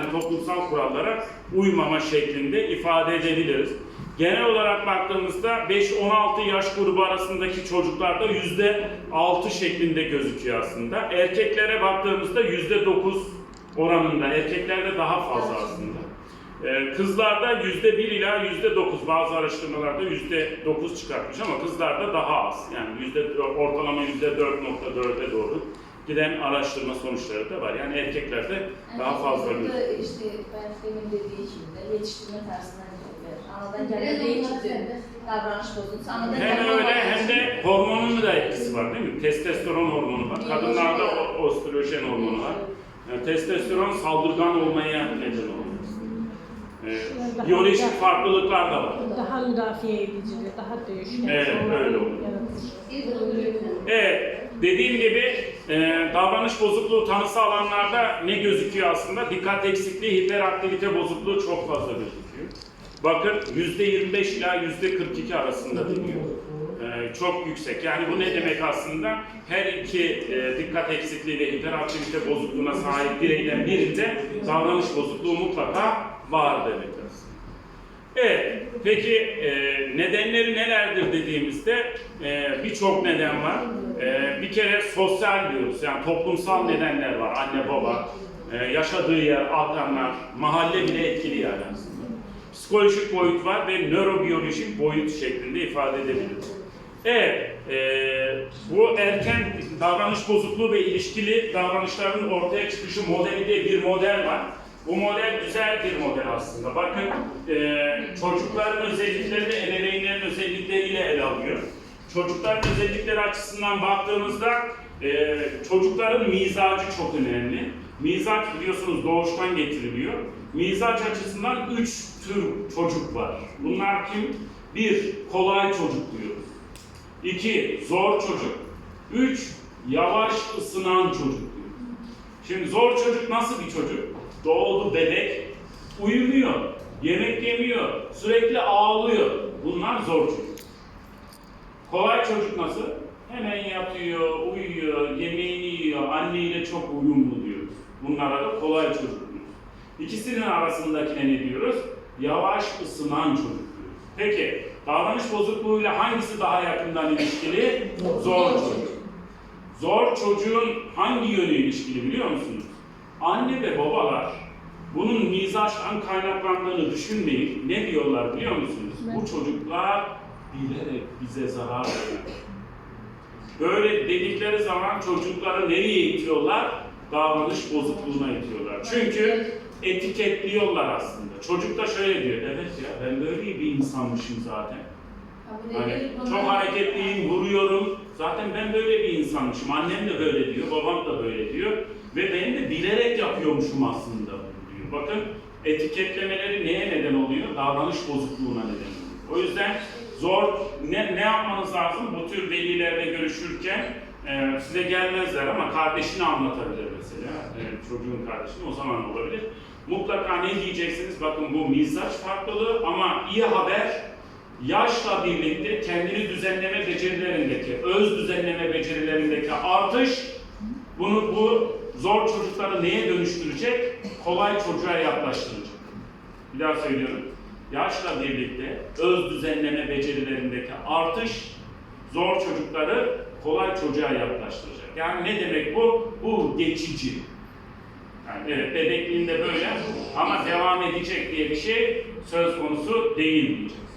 yani toplumsal kurallara uymama şeklinde ifade edebiliriz. Genel olarak baktığımızda 5-16 yaş grubu arasındaki çocuklarda %6 şeklinde gözüküyor aslında. Erkeklere baktığımızda %9 oranında, erkeklerde daha fazla aslında. Ee, Kızlarda yüzde bir ila yüzde dokuz bazı araştırmalarda yüzde dokuz çıkartmış ama kızlarda daha az. Yani yüzde ortalama yüzde dört nokta dörde doğru giden araştırma sonuçları da var. Yani erkeklerde daha fazla. Gözüküyor. işte ben demin dediği gibi yetiştirme tarzından geliyor. Anadan gelen değil. Davranış bozuntusu. Anadan Hem öyle hem de hormonun da etkisi var değil mi? Testosteron hormonu var. Kadınlarda o- östrojen hormonu var. Yani testosteron saldırgan olmaya neden oluyor. Ee, biyolojik farklılıklar da var. Daha müdafiye edicili, daha dövüşken. Evet, öyle olur. yaratır. Evet, dediğim gibi e, davranış bozukluğu tanısı alanlarda ne gözüküyor aslında? Dikkat eksikliği, hiperaktivite bozukluğu çok fazla gözüküyor. Bakın %25 ila %42 arasında deniyor. E, çok yüksek. Yani bu ne demek aslında? Her iki e, dikkat eksikliği ve hiperaktivite bozukluğuna sahip bireyden birinde davranış bozukluğu mutlaka var demek aslında. Evet, peki e, nedenleri nelerdir dediğimizde e, birçok neden var. E, bir kere sosyal diyoruz, yani toplumsal nedenler var. Anne baba, e, yaşadığı yer, akranlar, mahalle bile etkili yani aslında. Psikolojik boyut var ve nörobiyolojik boyut şeklinde ifade edebiliriz. Evet, e, bu erken davranış bozukluğu ve ilişkili davranışların ortaya çıkışı modeli diye bir model var. Bu model güzel bir model aslında. Bakın e, çocukların özelliklerini ebeveynlerin özellikleriyle ele alıyor. Çocukların özellikleri açısından baktığımızda e, çocukların mizacı çok önemli. Mizaç biliyorsunuz doğuştan getiriliyor. Mizaç açısından üç tür çocuk var. Bunlar kim? Bir, kolay çocuk diyoruz. İki, zor çocuk. Üç, yavaş ısınan çocuk diyoruz. Şimdi zor çocuk nasıl bir çocuk? Doğdu bebek, uyumuyor, yemek yemiyor, sürekli ağlıyor. Bunlar zor çocuk. Kolay çocuk nasıl? Hemen yatıyor, uyuyor, yemeğini yiyor, anneyle çok uyumlu diyoruz. Bunlara da kolay çocuk diyoruz. İkisinin arasındakine ne diyoruz? Yavaş ısınan çocuk diyoruz. Peki, davranış bozukluğuyla hangisi daha yakından ilişkili? Zor çocuk. Zor çocuğun hangi yönü ilişkili biliyor musunuz? Anne ve babalar bunun mizaçtan kaynaklandığını düşünmeyip ne diyorlar biliyor musunuz? Bu çocuklar bilerek bize zarar veriyor. Böyle dedikleri zaman çocukları nereye itiyorlar? Davranış bozukluğuna itiyorlar. Çünkü etiketliyorlar aslında. Çocuk da şöyle diyor, evet ya ben böyle bir insanmışım zaten. Hani çok hareketliyim, vuruyorum. Zaten ben böyle bir insanmışım. Annem de böyle diyor, babam da böyle diyor. Ve ben de bilerek yapıyormuşum aslında diyor. Bakın etiketlemeleri neye neden oluyor? Davranış bozukluğuna neden oluyor. O yüzden zor, ne, ne yapmanız lazım? Bu tür velilerle görüşürken e, size gelmezler ama kardeşini anlatabilir mesela. E, çocuğun kardeşini o zaman olabilir. Mutlaka ne diyeceksiniz? Bakın bu mizaç farklılığı ama iyi haber yaşla birlikte kendini düzenleme becerilerindeki, öz düzenleme becerilerindeki artış bunu bu zor çocukları neye dönüştürecek? Kolay çocuğa yaklaştıracak. Bir daha söylüyorum. Yaşla birlikte öz düzenleme becerilerindeki artış zor çocukları kolay çocuğa yaklaştıracak. Yani ne demek bu? Bu geçici. Yani evet bebekliğinde böyle ama devam edecek diye bir şey söz konusu değil diyeceğiz.